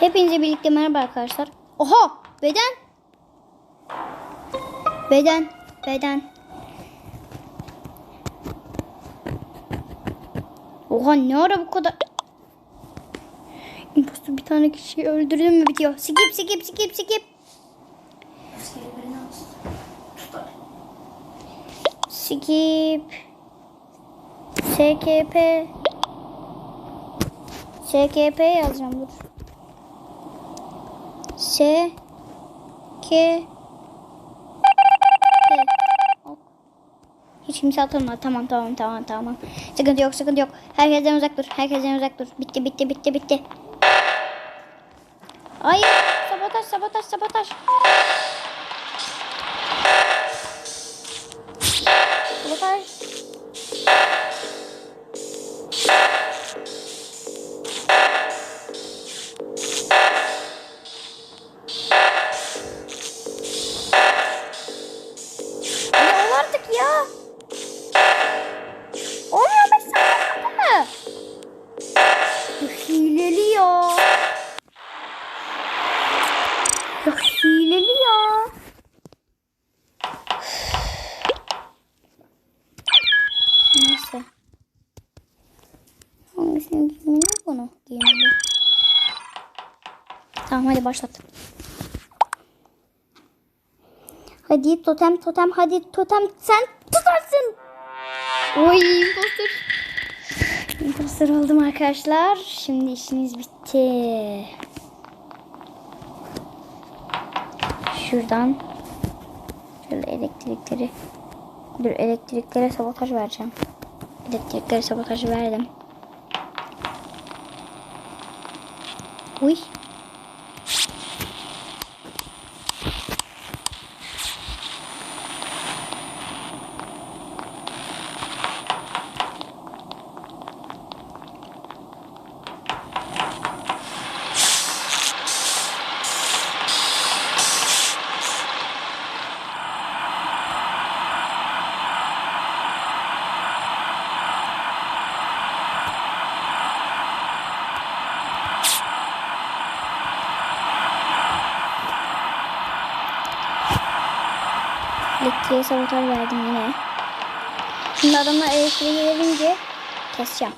Hepinize birlikte merhaba arkadaşlar. Oha! Beden. Beden. Beden. Oha ne ara bu kadar... Impostor bir tane kişiyi öldürdü mü bitiyor. Skip skip skip skip. Skip. SKP. SKP yazacağım dur. S K Ok. Hiç kimse atılmadı. Tamam tamam tamam tamam. Sıkıntı yok sıkıntı yok. Herkesten uzak dur. Herkesten uzak dur. Bitti bitti bitti bitti. Hayır. Sabotaj sabotaj sabotaj. Sabotaj. Ya. Olmuyor be sana. Bu hileli ya. Ya hileli ya. Neyse. Hangisini giyeyim bunu? Giyeyim Tamam hadi başlat. Hadi totem totem hadi totem sen tutarsın. Oy imposter. Imposter oldum arkadaşlar. Şimdi işiniz bitti. Şuradan şöyle elektrikleri dur elektriklere sabotaj vereceğim. Elektriklere sabotaj verdim. Uy. Elektriğe sabotaj verdim yine. Şimdi adamlar elektriğe gelince keseceğim.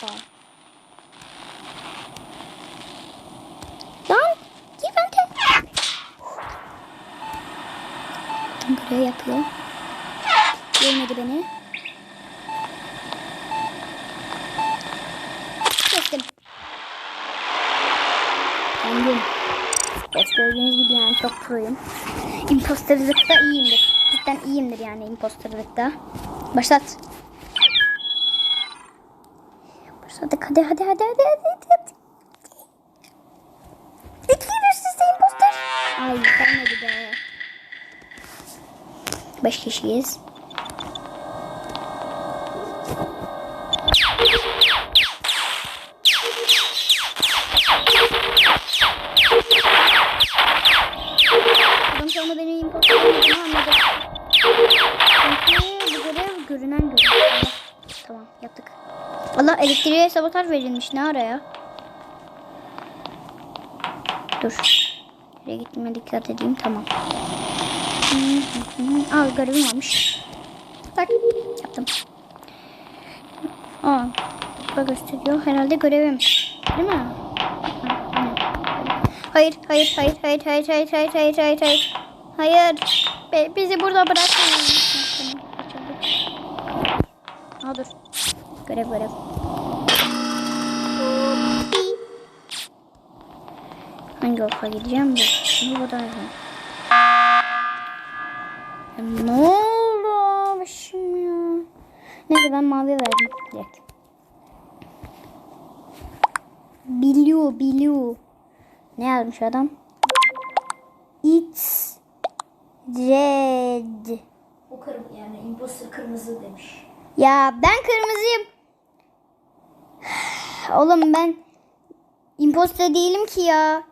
Tamam. Lan Gigante. Tam görev yapıyor. Görmedi beni. Çok proyum. Imposterlıkta iyiyimdir. Cidden iyiyimdir yani imposterlıkta. Başlat. Başladık hadi hadi hadi hadi hadi. hadi. İki üst imposter. Ay gelmedi be. Beş kişiyiz. Tamam yaptık. Allah elektriğe sabotaj verilmiş ne ara ya? Dur. Nereye gittiğime dikkat edeyim tamam. Al görevim varmış. Tak yaptım. Aa, bak gösteriyor. Herhalde görevim. Değil mi? Hayır, hayır, hayır, hayır, hayır, hayır, hayır, hayır, hayır, hayır. Hayır. Bizi burada bırakmayın. Aa dur. Görev görev. Hangi oka gideceğim bu? Ya ne oldu abişim ya? Neyse ben mavi verdim direkt. Blue, blue. Ne yazmış adam? It's red. O kırmızı yani imposter kırmızı demiş. Ya ben kırmızıyım. Oğlum ben imposter değilim ki ya.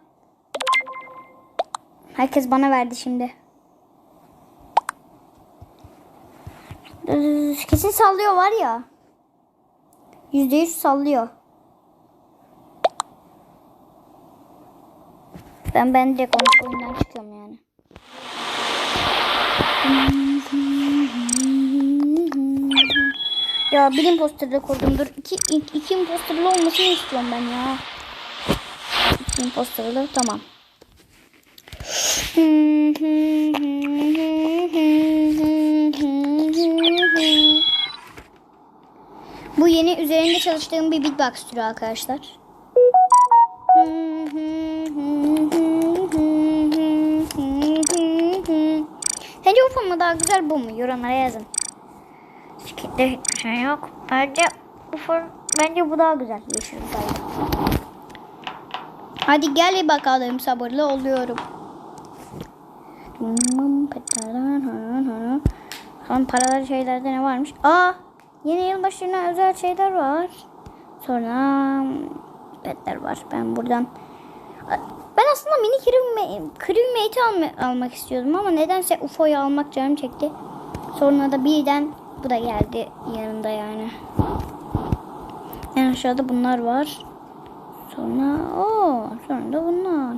Herkes bana verdi şimdi. Kesin sallıyor var ya. Yüzde yüz sallıyor. Ben ben direkt oyundan çıkıyorum yani. Hmm. Ya bir imposterla kurdum. Dur iki, iki, iki imposterlı olmasını istiyorum ben ya. İki imposterlı tamam. Bu yeni üzerinde çalıştığım bir beatbox türü arkadaşlar. Sence mu daha güzel bu mu? Yorumlara yazın. Fikirde hiçbir şey yok. Bence UFO, bence bu daha güzel. Yeşil sayı. Hadi gel bakalım sabırlı oluyorum. Son paralar şeylerde ne varmış? Aa, yeni yılbaşına özel şeyler var. Sonra petler var. Ben buradan ben aslında mini crewmate alma, almak istiyordum ama nedense UFO'yu almak canım çekti. Sonra da birden bu da geldi yanında yani. En aşağıda bunlar var. Sonra o sonra da bunlar.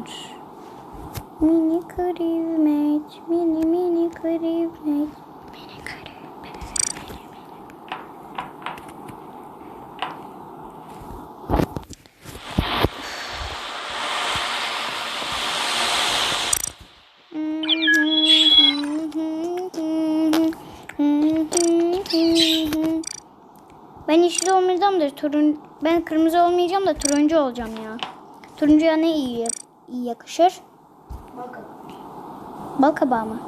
Mini crewmate, mini mini crewmate, Ben yeşil olmayacağım da turun ben kırmızı olmayacağım da turuncu olacağım ya. Turuncuya ne iyi iyi yakışır? Bakın. Bal kabağı mı?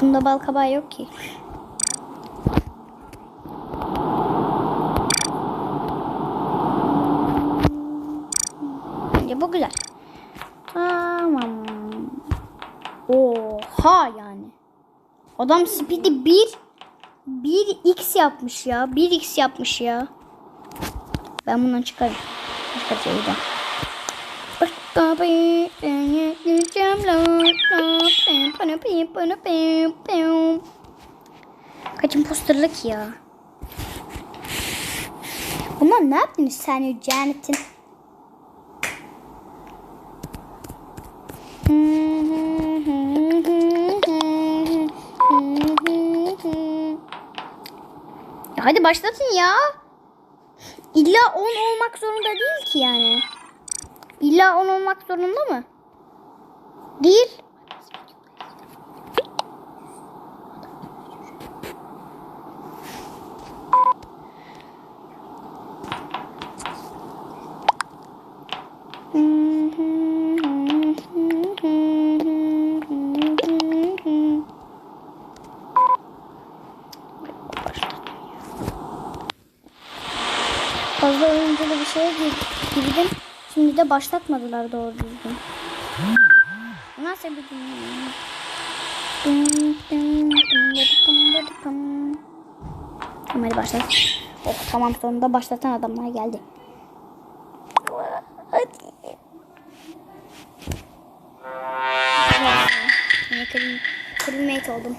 Bunda bal kabağı yok ki. Bence bu güzel. Tamam. Oha yani. Adam speed'i 1 1x yapmış ya. 1x yapmış ya. Ben bundan çıkarım. Başka bir şey yiyeceğim. Başka bir şey yiyeceğim. La, la, pim, pim, pim, pim, pim, pim. Kaç imposterlık ya. Bunlar ne yaptınız sen Janet'in? Ya hadi başlatın ya. İlla 10 olmak zorunda değil ki yani. İlla 10 olmak zorunda mı? Değil. Fazla oyunculu bir şeye gir- girdim. Şimdi de başlatmadılar doğru düzgün. Nasıl bir dıdıpım. Tamam hadi başlat. Oh tamam sonunda başlatan adamlar geldi. Hadi. Kırılmate oldum.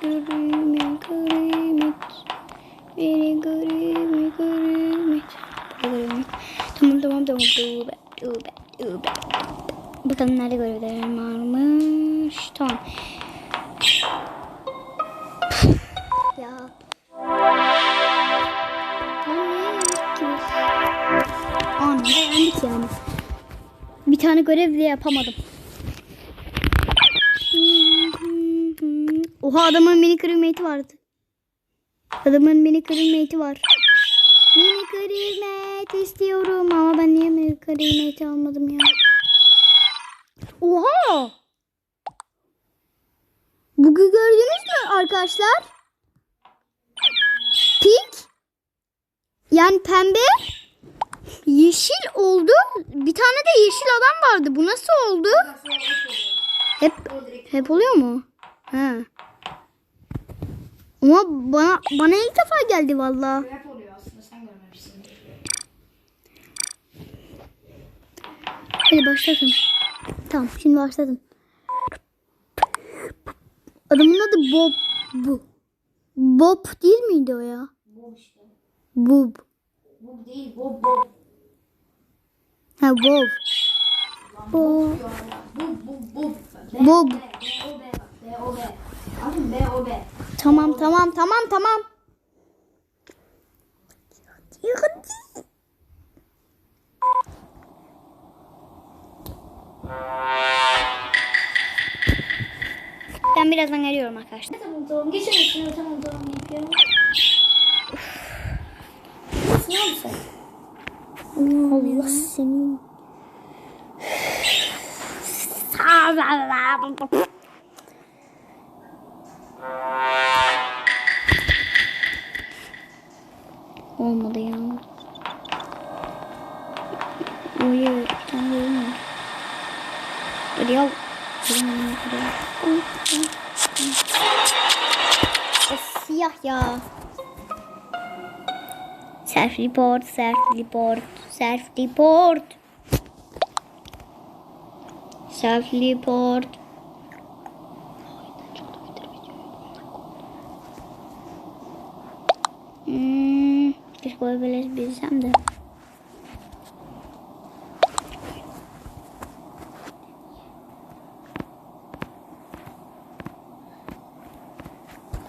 Kırılma kırılma Beni kırılma kırılma Kırılma Tamam tamam tamam Tövbe tövbe tövbe Bakalım nerede görevlerim varmış Tamam Ya Aa nerede yendik yani Bir tane görev bile yapamadım Oha adamın mini crewmate'i vardı. Adamın mini crewmate'i var. Mini crewmate istiyorum ama ben niye mini crewmate almadım ya? Oha! Bugün gördünüz mü arkadaşlar? Pink yani pembe yeşil oldu. Bir tane de yeşil adam vardı. Bu nasıl oldu? Hep hep oluyor mu? Ha. Ama bana bana ilk defa geldi valla. Hadi başlatın. Tamam şimdi başlatın. Adamın adı Bob. Bu. Bob değil miydi o ya? Bu işte. Bob. Bu değil bu bu. Ha Bob. Diyor hala. Bu bu bu. B, O, B bak. B, O, B. Tamam tamam tamam tamam. Ben birazdan geliyorum arkadaşlar. Tamam tamam. Geçin üstüne tamam tamam yapıyorum. Sınav mısın? Allah seni. Olmadı ya. Uyuyor. Tam uyumuyor. Dur ya. Siyah ya. Self report, self report, self report. Self report. Böyle bilsem de.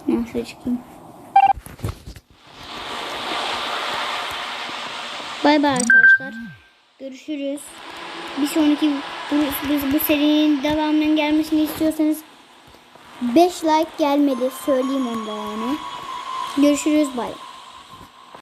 Nasıl çıkayım? Bay bay arkadaşlar. Görüşürüz. Bir sonraki bu, bu, bu serinin devamının gelmesini istiyorsanız 5 like gelmedi. Söyleyeyim onu da yani. Görüşürüz. Bay.